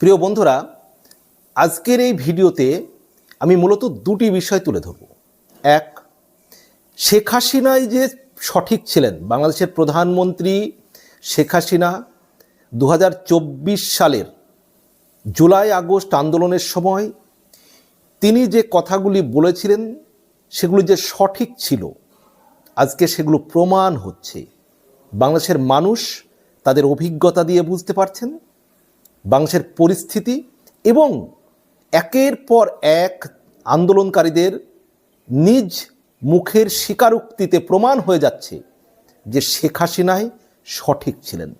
প্রিয় বন্ধুরা, আজকের এই ভিডিওতে আমি মূলত দুটি বিষয় তুলে ধরব। এক, শেখ হাসিনাই যে সঠিক ছিলেন, বাংলাদেশের প্রধানমন্ত্রী শেখ হাসিনা দু হাজার চব্বিশ সালের জুলাই আগস্ট আন্দোলনের সময় তিনি যে কথাগুলি বলেছিলেন, সেগুলি যে সঠিক ছিল, আজকে সেগুলো প্রমাণ হচ্ছে। বাংলাদেশের মানুষ তাদের অভিজ্ঞতা দিয়ে বুঝতে পারছেন বাংলাদেশের পরিস্থিতি এবং একের পর এক আন্দোলনকারীদের নিজ মুখের স্বীকারোক্তিতে প্রমাণ হয়ে যাচ্ছে যে শেখ হাসিনাই সঠিক ছিলেন।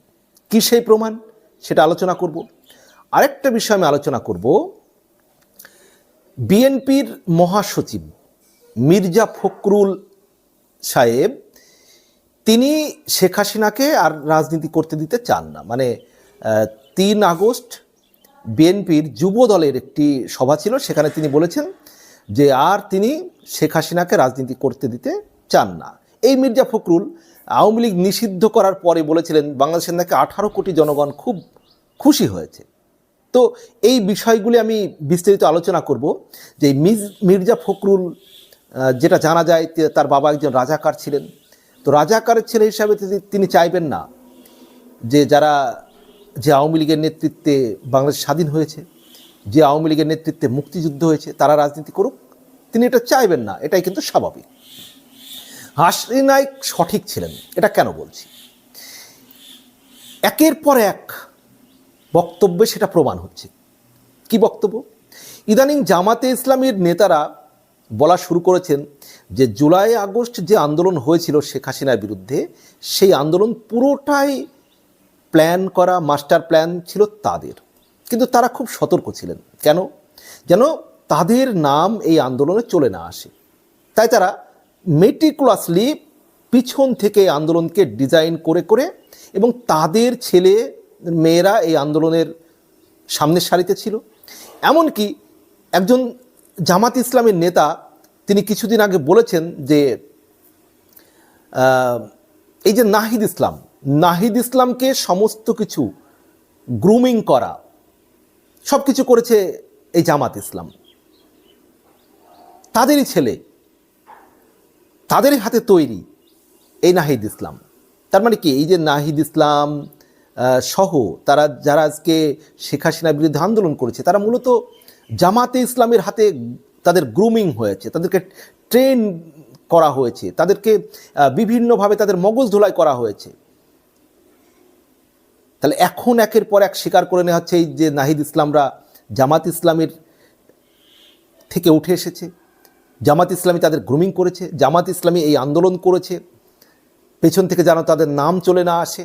কী সেই প্রমাণ? সেটা আলোচনা করব। আরেকটা বিষয় আমি আলোচনা করব। বিএনপির মহাসচিব মির্জা ফখরুল সাহেব, তিনি শেখ হাসিনাকে আর রাজনীতি করতে দিতে চান না। মানে তিন আগস্ট বিএনপির যুব দলের একটি সভা ছিল, সেখানে তিনি বলেছেন যে আর তিনি শেখ হাসিনাকে রাজনীতি করতে দিতে চান না। এই মির্জা ফখরুল আওয়ামী লীগ নিষিদ্ধ করার পরে বলেছিলেন, বাংলাদেশের নাকি আঠারো কোটি জনগণ খুব খুশি হয়েছে। তো এই বিষয়গুলি আমি বিস্তারিত আলোচনা করব, যে মির্জা ফখরুল যেটা জানা যায় তার বাবা একজন রাজাকার ছিলেন। তো রাজাকারের ছেলে হিসাবে তিনি চাইবেন না যে যারা যে আওয়ামী লীগের নেতৃত্বে বাংলাদেশ স্বাধীন হয়েছে, যে আওয়ামী লীগের নেতৃত্বে মুক্তিযুদ্ধ হয়েছে, তারা রাজনীতি করুক, তিনি এটা চাইবেন না, এটাই কিন্তু স্বাভাবিক। হাসিনাইক সঠিক ছিলেন, এটা কেন বলছি? একের পর এক বক্তব্যে সেটা প্রমাণ হচ্ছে। কি বক্তব্য? ইদানিং জামাতে ইসলামের নেতারা বলা শুরু করেছেন যে জুলাই আগস্ট যে আন্দোলন হয়েছিল শেখ হাসিনার বিরুদ্ধে, সেই আন্দোলন পুরোটাই প্ল্যান করা, মাস্টার প্ল্যান ছিল তাদের। কিন্তু তারা খুব সতর্ক ছিলেন। কেন? যেন তাদের নাম এই আন্দোলনে চলে না আসে। তাই তারা মেটিকুলাসলি পিছন থেকে আন্দোলনকে ডিজাইন করে করে এবং তাদের ছেলে মেয়েরা এই আন্দোলনের সামনের সারিতে ছিল। এমনকি একজন জামাত ইসলামের নেতা, তিনি কিছুদিন আগে বলেছেন যে এই যে নাহিদ ইসলাম নাহিদ ইসলামকে সমস্ত কিছু গ্রুমিং করা সব কিছু করেছে এই জামাত ইসলাম। তাদেরই ছেলে, তাদেরই হাতে তৈরি এই নাহিদ ইসলাম। তার মানে কি? এই যে নাহিদ ইসলাম সহ তারা, যারা আজকে শেখ হাসিনার বিরুদ্ধে আন্দোলন করেছে, তারা মূলত জামাতে ইসলামের হাতে তাদের গ্রুমিং হয়েছে, তাদেরকে ট্রেন করা হয়েছে, তাদেরকে বিভিন্নভাবে তাদের মগজ ধোলাই করা হয়েছে। তাহলে এখন একের পর এক স্বীকার করে নেওয়া হচ্ছে এই যে নাহিদ ইসলামরা জামাত ইসলামের থেকে উঠে এসেছে। জামাত ইসলামী তাদের গ্রুমিং করেছে। জামাত ইসলামী এই আন্দোলন করেছে। পেছন থেকে যেন তাদের নাম চলে না আসে,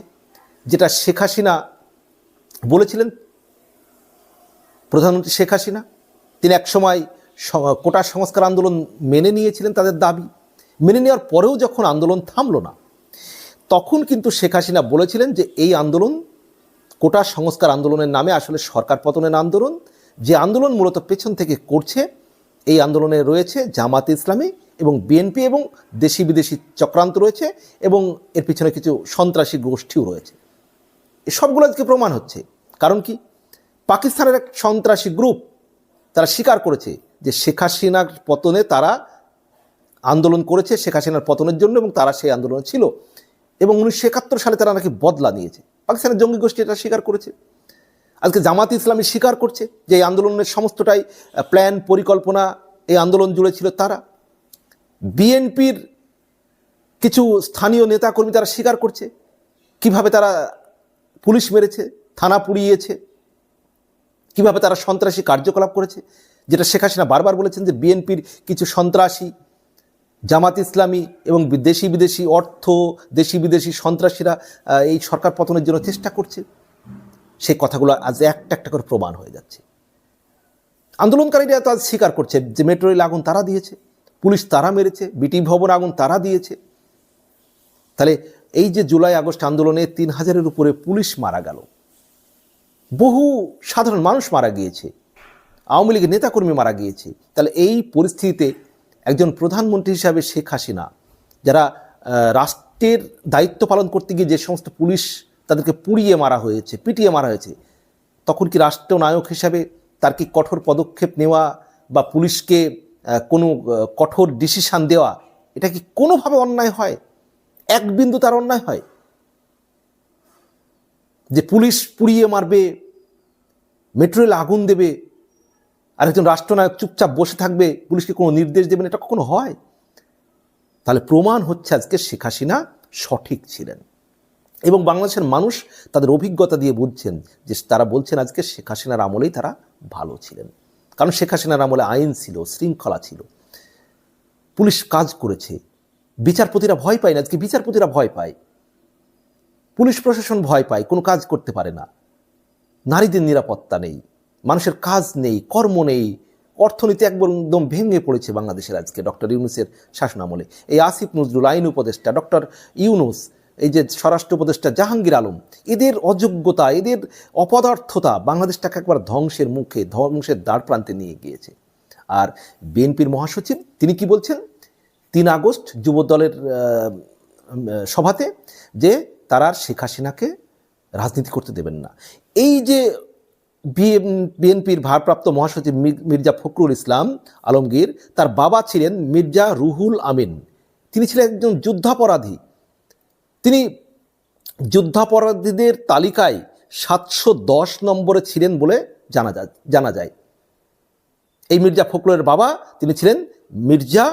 যেটা শেখ হাসিনা বলেছিলেন। প্রধানমন্ত্রী শেখ হাসিনা, তিনি একসময় কোটা সংস্কার আন্দোলন মেনে নিয়েছিলেন তাদের দাবি। মেনে নেওয়ার পরেও যখন আন্দোলন থামলো না, তখন কিন্তু শেখ হাসিনা বলেছিলেন যে এই আন্দোলন কোটা সংস্কার আন্দোলনের নামে আসলে সরকার পতনের আন্দোলন যে আন্দোলন মূলত পেছন থেকে করছে, এই আন্দোলনে রয়েছে জামাত ইসলামী এবং বিএনপি এবং দেশি বিদেশি চক্রান্ত রয়েছে এবং এর পিছনে কিছু সন্ত্রাসী গোষ্ঠীও রয়েছে। সবগুলো আজকে প্রমাণ হচ্ছে। কারণ কি? পাকিস্তানের এক সন্ত্রাসী গ্রুপ তারা স্বীকার করেছে যে শেখ হাসিনার পতনে তারা আন্দোলন করেছে শেখ হাসিনার পতনের জন্য এবং তারা সেই আন্দোলনে ছিল এবং উনিশশো একাত্তর সালে তারা নাকি বদলা নিয়েছে। পাকিস্তানের জঙ্গি গোষ্ঠী এটা স্বীকার করেছে। আজকে জামাত ইসলামী স্বীকার করছে যে এই আন্দোলনের সমস্তটাই প্ল্যান পরিকল্পনা, এই আন্দোলন জুড়ে ছিল তারা। বিএনপির কিছু স্থানীয় নেতাকর্মী তারা স্বীকার করছে। কীভাবে তারা পুলিশ মেরেছে, থানা পুড়িয়েছে, কীভাবে তারা সন্ত্রাসী কার্যকলাপ করেছে, যেটা শেখ হাসিনা বারবার বলেছেন যে বিএনপির কিছু সন্ত্রাসী জামাত ইসলামী এবং দেশি বিদেশি অর্থ, দেশি বিদেশি সন্ত্রাসীরা এই সরকার পতনের জন্য চেষ্টা করছে। সেই কথাগুলো আজ একটা একটা করে প্রমাণ হয়ে যাচ্ছে। আন্দোলনকারীরা তো আজ স্বীকার করছে যে মেট্রো রেল আগুন তারা দিয়েছে, পুলিশ তারা মেরেছে, বিটি ভবন আগুন তারা দিয়েছে। তাহলে এই যে জুলাই, আগস্ট আন্দোলনে তিন হাজারের উপরে পুলিশ মারা গেল। বহু সাধারণ মানুষ মারা গিয়েছে। আওয়ামী লীগের নেতাকর্মী মারা গিয়েছে। তাহলে এই পরিস্থিতিতে একজন প্রধানমন্ত্রী হিসাবে শেখ হাসিনা, যারা রাষ্ট্রের দায়িত্ব পালন করতে গিয়ে যে সমস্ত পুলিশ তাদেরকে পুড়িয়ে মারা হয়েছে, পিটিয়ে মারা হয়েছে, তখন কি রাষ্ট্রনায়ক হিসাবে তার কি কঠোর পদক্ষেপ নেওয়া বা পুলিশকে কোনো কঠোর ডিসিশান দেওয়া, এটা কি কোনোভাবে অন্যায় হয়? এক বিন্দু তার অন্যায় হয়? যে পুলিশ পুড়িয়ে মারবে মেট্রো রেল আগুন দেবে আর একজন রাষ্ট্রনায়ক চুপচাপ বসে থাকবে, পুলিশকে কোনো নির্দেশ দেবেন, এটা কখনো হয়? তাহলে প্রমাণ হচ্ছে আজকে শেখ হাসিনা সঠিক ছিলেন। এবং বাংলাদেশের মানুষ তাদের অভিজ্ঞতা দিয়ে বুঝছেন যে তারা বলছেন আজকে শেখ হাসিনার আমলেই তারা ভালো ছিলেন। কারণ শেখ হাসিনার আমলে আইন ছিল, শৃঙ্খলা ছিল। পুলিশ কাজ করেছে। বিচারপতিরা ভয় পায় না, আজকে বিচারপতিরা ভয় পায়। পুলিশ প্রশাসন ভয় পায়, কোনো কাজ করতে পারে না। নারীদের নিরাপত্তা নেই। মানুষের কাজ নেই, কর্ম নেই। অর্থনীতি একদম ভেঙে পড়েছে বাংলাদেশের আজকে ডক্টর ইউনুসের শাসনামলে। এই আসিফ নজরুল আইন উপদেষ্টা, ডক্টর ইউনুস, এই যে স্বরাষ্ট্র উপদেষ্টা জাহাঙ্গীর আলম, এদের অযোগ্যতা, এদের অপদার্থতা বাংলাদেশটাকে একবার ধ্বংসের মুখে, ধ্বংসের দ্বার প্রান্তে নিয়ে গিয়েছে। আর বিএনপির মহাসচিব, তিনি কি বলছেন? তিন আগস্ট যুব দলের সভাতে যে তারা শেখ হাসিনাকে রাজনীতি করতে দেবেন না। এই যে বিএনপির ভারপ্রাপ্ত মহাসচিব মির্জা ফখরুল ইসলাম আলমগীর, তার বাবা ছিলেন মির্জা রুহুল আমিন। তিনি ছিলেন একজন যুদ্ধাপরাধী। তিনি যুদ্ধাপরাধীদের তালিকায় সাতশো দশ নম্বরে ছিলেন বলে জানা যায় জানা যায়। এই মির্জা ফখরুলের বাবা তিনি ছিলেন মির্জা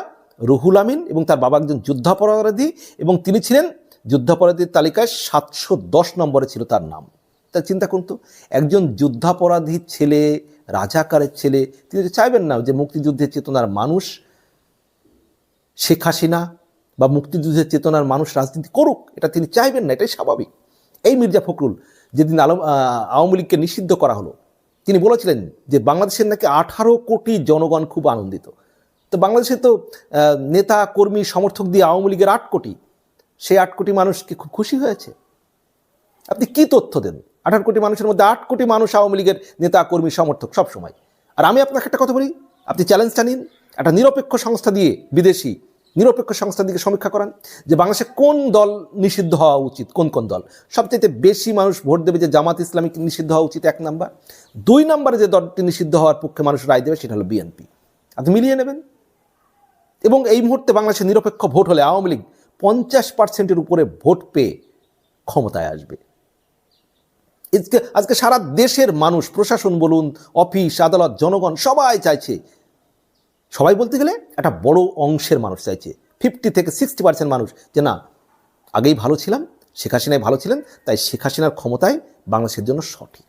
রুহুল আমিন এবং তার বাবা একজন যুদ্ধাপরাধী এবং তিনি ছিলেন যুদ্ধাপরাধীর তালিকায় সাতশো দশ নম্বরে ছিল তার নাম। তা চিন্তা করুন তো, একজন যুদ্ধাপরাধীর ছেলে, রাজাকারের ছেলে, তিনি তো চাইবেন না যে মুক্তিযুদ্ধের চেতনার মানুষ শেখ হাসিনা বা মুক্তিযুদ্ধের চেতনার মানুষ রাজনীতি করুক, এটা তিনি চাইবেন না, এটাই স্বাভাবিক। এই মির্জা ফখরুল যেদিন আলম আওয়ামী লীগকে নিষিদ্ধ করা হলো, তিনি বলেছিলেন যে বাংলাদেশের নাকি আঠারো কোটি জনগণ খুব আনন্দিত। তো বাংলাদেশে তো নেতা, কর্মী, সমর্থক দিয়ে আওয়ামী লীগের আট কোটি, সেই আট কোটি মানুষ কি খুব খুশি হয়েছে? আপনি কি তথ্য দেন? আঠারো কোটি মানুষের মধ্যে আট কোটি মানুষ আওয়ামী লীগের নেতা, কর্মী, সমর্থক, সব সময়। আর আমি আপনাকে একটা কথা বলি, আপনি চ্যালেঞ্জটা নিন, একটা নিরপেক্ষ সংস্থা দিয়ে বিদেশি নিরপেক্ষ সংস্থা দিকে সমীক্ষা করান, যে বাংলাদেশে কোন দল নিষিদ্ধ হওয়া উচিত, কোন কোন দল? সবচেয়ে বেশি মানুষ ভোট দেবে যে জামাত ইসলামিক নিষিদ্ধ হওয়া উচিত, এক নাম্বার। দুই নম্বরে যে দলটি নিষিদ্ধ হওয়ার পক্ষে মানুষ রায় দেবে, সেটা হলো বিএনপি। আপনি মিলিয়ে নেবেন। এবং এই মুহূর্তে বাংলাদেশের নিরপেক্ষ ভোট হলে আওয়ামী লীগ পঞ্চাশ পার্সেন্টের উপরে ভোট পেয়ে ক্ষমতায় আসবে। আজকে আজকে সারা দেশের মানুষ, প্রশাসন বলুন, অফিস, আদালত, জনগণ, সবাই চাইছে, সবাই বলতে গেলে একটা বড় অংশের মানুষ চাইছে ফিফটি থেকে সিক্সটি পার্সেন্ট মানুষ যে না, আগেই ভালো ছিলাম, শেখ হাসিনাই ভালো ছিলেন, তাই শেখ হাসিনার ক্ষমতায় বাংলাদেশের জন্য সঠিক।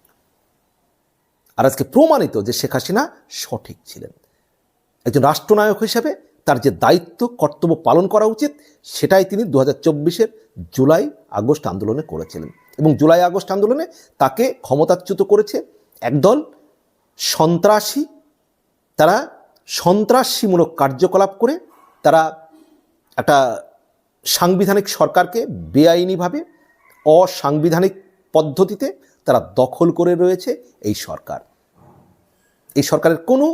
আর আজকে প্রমাণিত যে শেখ হাসিনা সঠিক ছিলেন। একজন রাষ্ট্রনায়ক হিসেবে তার যে দায়িত্ব, কর্তব্য পালন করা উচিত, সেটাই তিনি দু হাজার জুলাই আগস্ট আন্দোলনে করেছিলেন। এবং জুলাই আগস্ট আন্দোলনে তাকে ক্ষমতাচ্যুত করেছে একদল সন্ত্রাসী। তারা সন্ত্রাসীমূলক কার্যকলাপ করে তারা একটা সাংবিধানিক সরকারকে বেআইনিভাবে অসাংবিধানিক পদ্ধতিতে তারা দখল করে রয়েছে এই সরকার। এই সরকারের কোনো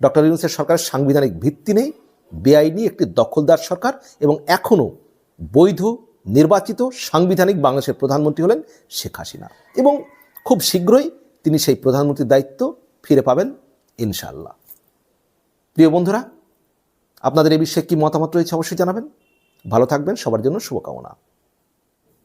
ডক্টর ইউনুসের সরকারের সাংবিধানিক ভিত্তি নেই। বেআইনি একটি দখলদার সরকার এবং এখনও বৈধ নির্বাচিত সাংবিধানিক বাংলাদেশের প্রধানমন্ত্রী হলেন শেখ হাসিনা। এবং খুব শীঘ্রই তিনি সেই প্রধানমন্ত্রীর দায়িত্ব ফিরে পাবেন ইনশাল্লাহ প্রিয় বন্ধুরা, আপনাদের এ বিষয়ে কী মতামত রয়েছে অবশ্যই জানাবেন। ভালো থাকবেন, সবার জন্য শুভকামনা।